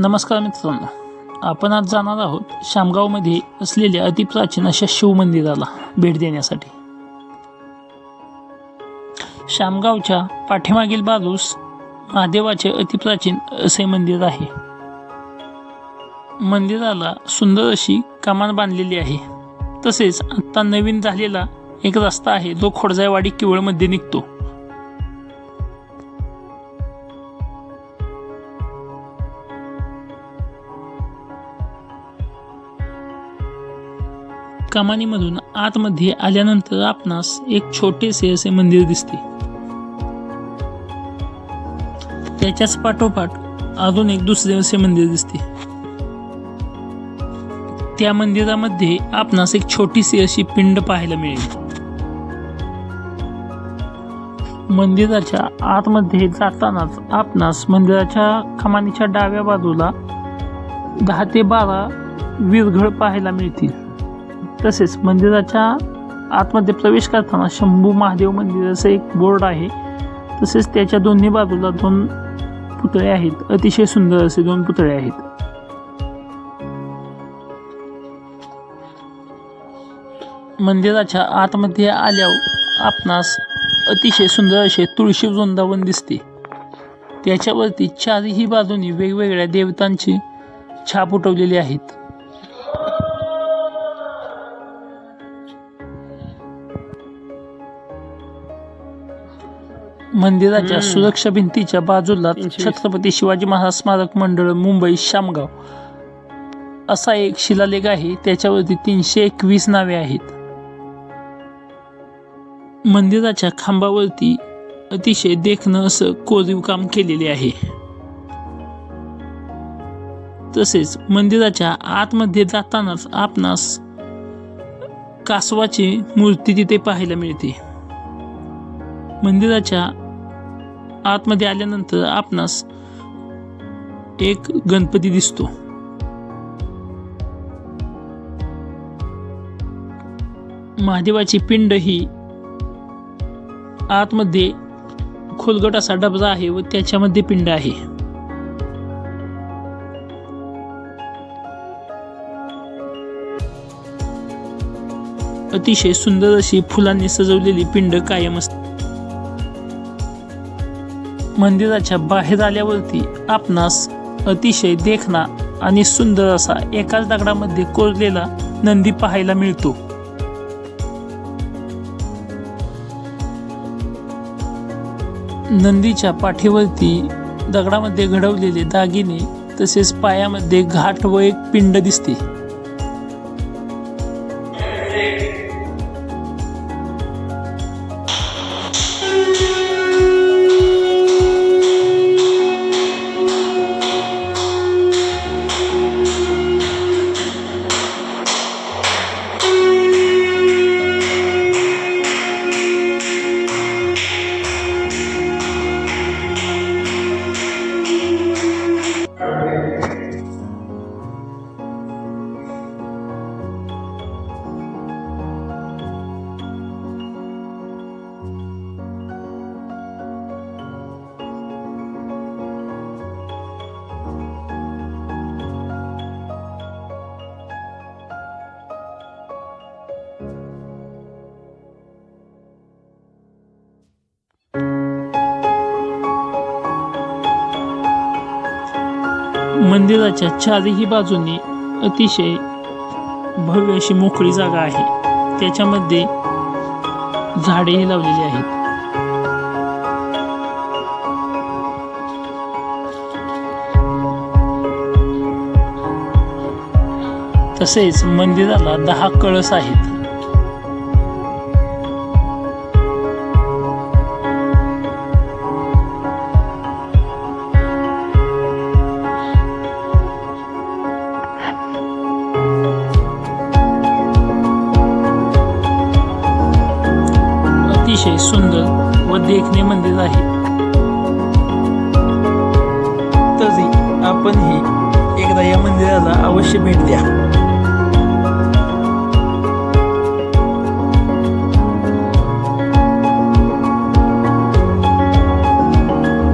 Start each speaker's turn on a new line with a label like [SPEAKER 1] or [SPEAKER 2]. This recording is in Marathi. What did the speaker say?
[SPEAKER 1] नमस्कार मित्रांनो. आपण आज जाणार आहोत शामगावमध्ये असलेल्या अतिप्राचीन अशा शिवमंदिराला भेट देण्यासाठी. शामगावच्या पाठीमागील बाजूस महादेवाचे अतिप्राचीन असे मंदिर आहे. मंदिराला सुंदर अशी कमान बांधलेली आहे. तसेच आत्ता नवीन झालेला एक रस्ता आहे जो खोडजायवाडी किवळमध्ये निघतो. कमानीमधून आतमध्ये आल्यानंतर आपणास एक छोटेसे असे मंदिर दिसते. त्याच्याच पाठोपाठ अजून एक दुसरे असे मंदिर दिसते. त्या मंदिरामध्ये आपणास एक छोटीशी अशी पिंड पाहायला मिळेल. मंदिराच्या आतमध्ये जातानाच आपणास मंदिराच्या कमानीच्या डाव्या बाजूला दहा ते बारा विरघळ पाहायला मिळतील. तसेच मंदिराच्या आतमध्ये प्रवेश करताना शंभू महादेव मंदिर असं एक बोर्ड आहे. तसेच त्याच्या दोन्ही बाजूला दोन पुतळे आहेत. अतिशय सुंदर असे दोन पुतळे आहेत. मंदिराच्या आतमध्ये आल्यावर आपणास अतिशय सुंदर असे तुळशी वृंदावन दिसते. त्याच्यावरती चारही बाजूनी वेगवेगळ्या देवतांची छाप उठवलेली आहेत. मंदिराच्या सुरक्षा भिंतीच्या बाजूला छत्रपती शिवाजी महाराज स्मारक मंडळ मुंबई शामगाव. असा एक शिलालेख आहे. त्याच्यावरती तीनशे एकवीस नावे आहेत. मंदिराच्या खांबावरती अतिशय देखणं असं कोरीव काम केलेले आहे. तसेच मंदिराच्या आतमध्ये जातानाच आपणास कासवाची मूर्ती तिथे पाहायला मिळते. मंदिराच्या आतमध्ये आल्यानंतर आपणास एक गणपती दिसतो. महादेवाची पिंड ही आतमध्ये खोलगट असा डबरा आहे व त्याच्यामध्ये पिंड आहे. अतिशय सुंदर अशी फुलांनी सजवलेली पिंड कायम असते. मंदिराच्या बाहेर आल्यावरती आपणास अतिशय देखणा आणि सुंदर असा एकाच दगडामध्ये कोरलेला नंदी पाहायला मिळतो. नंदीच्या पाठीवरती दगडामध्ये घडवलेले दागिने तसेच पायामध्ये घाट व एक पिंड दिसते. मंदिराच्या चारही बाजूने अतिशय भव्य अशी मोकळी जागा आहे. त्याच्यामध्ये झाडेही लावलेली आहेत. तसेच मंदिराला दहा कळस आहेत. अतिशय सुंदर व देखणे मंदिर आहे. तरी आपणही एकदा या मंदिराला अवश्य भेट द्या.